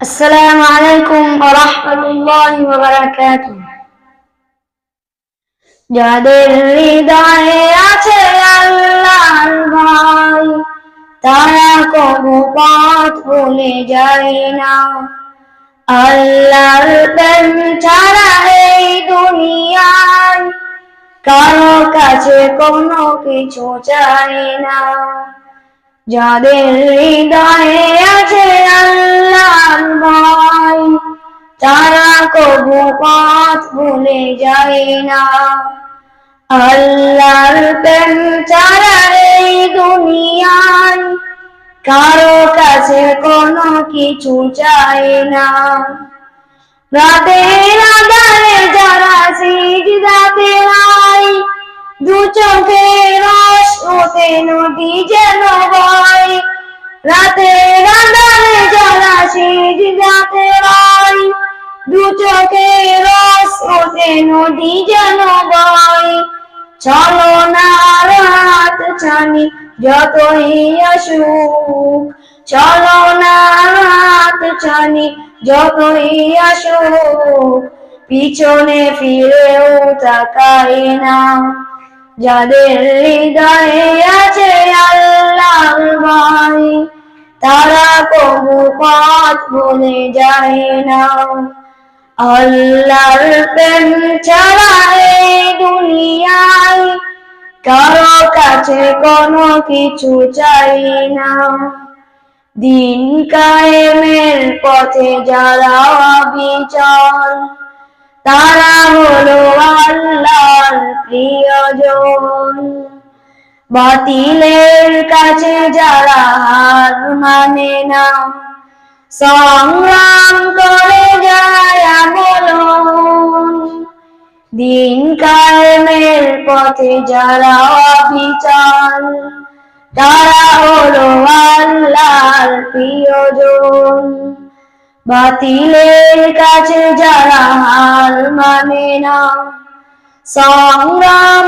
السلام عليكم ورحمة الله وبركاته যাদের হৃদয়ে আছে আল্লাহর ভয় তারা কবু পথ ভুলে যায় না আল্লাহর প্রেম ছাড়া এই দুনিয়ায় কারো কাছে কোনো কিছু চাই না যাদের হৃদয়ে আছে আল্লাহর ভয়, তারা কবু পথ ভুলে যায় না। আল্লাহর প্রেম ছাড়া এই দুনিয়ায় কারও কাছে কোনো কিছু চাই না। রাতের আধারে যারা সিজদাতে হয় দু চোখে রস ওতে নদী যেন বয়। আধারে যারা সিজদাতে হয় দু চোখে রস ওতে নদী যেন বয়। চলো না রাত ছানি, যতই আসুক। না রাত ছানি, যতই আসুক। পিছনে ফিরেও তাকাই না। যাদের হৃদয়ে আছে আল্লাহর ভয়, তারা কবু পথ ভুলে যায় না। আল্লাহর প্রেম ছাড়া এই দুনিয়ায় কারও কাছে কোনো কিছু চাই না। দিন কায়েমের পথে যারা বিচল তারা হলো আল্লাহর প্রিয়জন। বাতিলের কাছে যারা হার মানে না, সংগ্রাম করে যারা আমলন দিন কায়েমের পথে যারা অবিচার, তারা হলো আল্লাহর প্রিয়জন। বাতিলের কাছে যারা হার মানে না। সংগ্রাম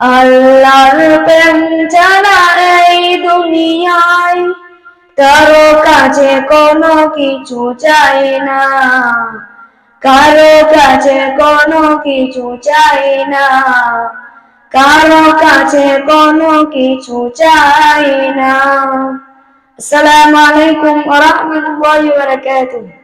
আল্লাহর প্রেম ছাড়া এই দুনিয়ায় কারও কাছে কোনো কিছু চাই না। কারও কাছে কোনো কিছু চাই না। কারও কাছে কোনো কিছু চাই না। আসসালামু আলাইকুম ওয়া রাহমাতুল্লাহি ওয়া বারাকাতুহু।